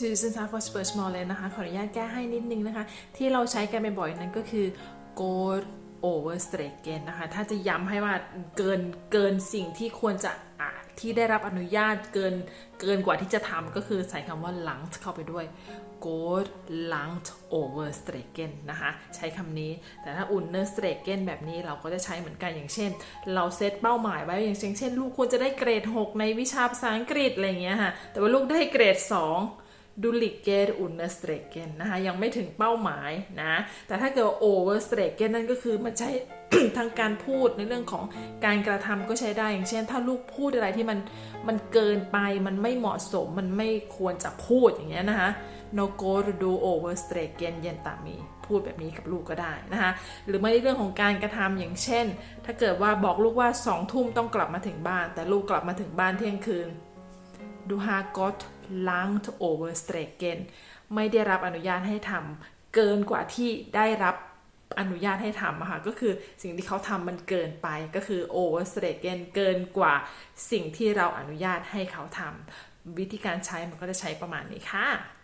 Tusen takk for spørsmålet นะคะ ขออนุญาตแก้ให้นิดนึงนะคะ ที่เราใช้กันบ่อยๆนั้นก็คือ går over streken นะคะ ถ้าจะย้ำให้ว่าเกินเกินสิ่งที่ควรจะที่ได้รับอนุญาตเกินเกินกว่าที่จะทำก็คือใส่คำว่า langt เข้าไปด้วย går langt over streken นะคะ ใช้คำนี้ แต่ถ้า under streken แบบนี้เราก็จะใช้เหมือนกันอย่างเช่น เราเซตเป้าหมายไว้อย่างเช่นเช่น ลูกควรจะได้เกรด 6 ในวิชาภาษาอังกฤษอะไรเงี้ยค่ะแต่ว่าลูกได้เกรด 2 ดูลิเกตอุนเนสเตรเกนนะคะยังไม่ถึงเป้าหมายนะแต่ถ้าเกิดโอเวอร์สเตรเกนนั่นก็คือมันใช้ทางการพูดในเรื่องของการกระทำก็ใช้ได้อย่างเช่น ถ้าลูกพูดอะไรที่มันมันเกินไปมันไม่เหมาะสมมันไม่ควรจะพูดอย่างเงี้ยนะคะ no go to do over s t r e k e n เย็นตามี พูดแบบนี้กับลูกก็ได้นะคะหรือไม่ในเรื่องของการกระทำอย่างเช่น ถ้าเกิดว่าบอกลูกว่าสองทุ่มต้องกลับมาถึงบ้าน แต่ลูกกลับมาถึงบ้านเที่ยงคืน ดูฮากอตลังทโอเวอร์สเตรเกนไม่ได้รับอนุญาตให้ทำเกินกว่าที่ได้รับอนุญาตให้ทำอะค่ะก็คือสิ่งที่เขาทำมันเกินไปก็คือโอเวอร์สเตรเกนเกินกว่าสิ่งที่เราอนุญาตให้เขาทำวิธีการใช้มันก็จะใช้ประมาณนี้ค่ะ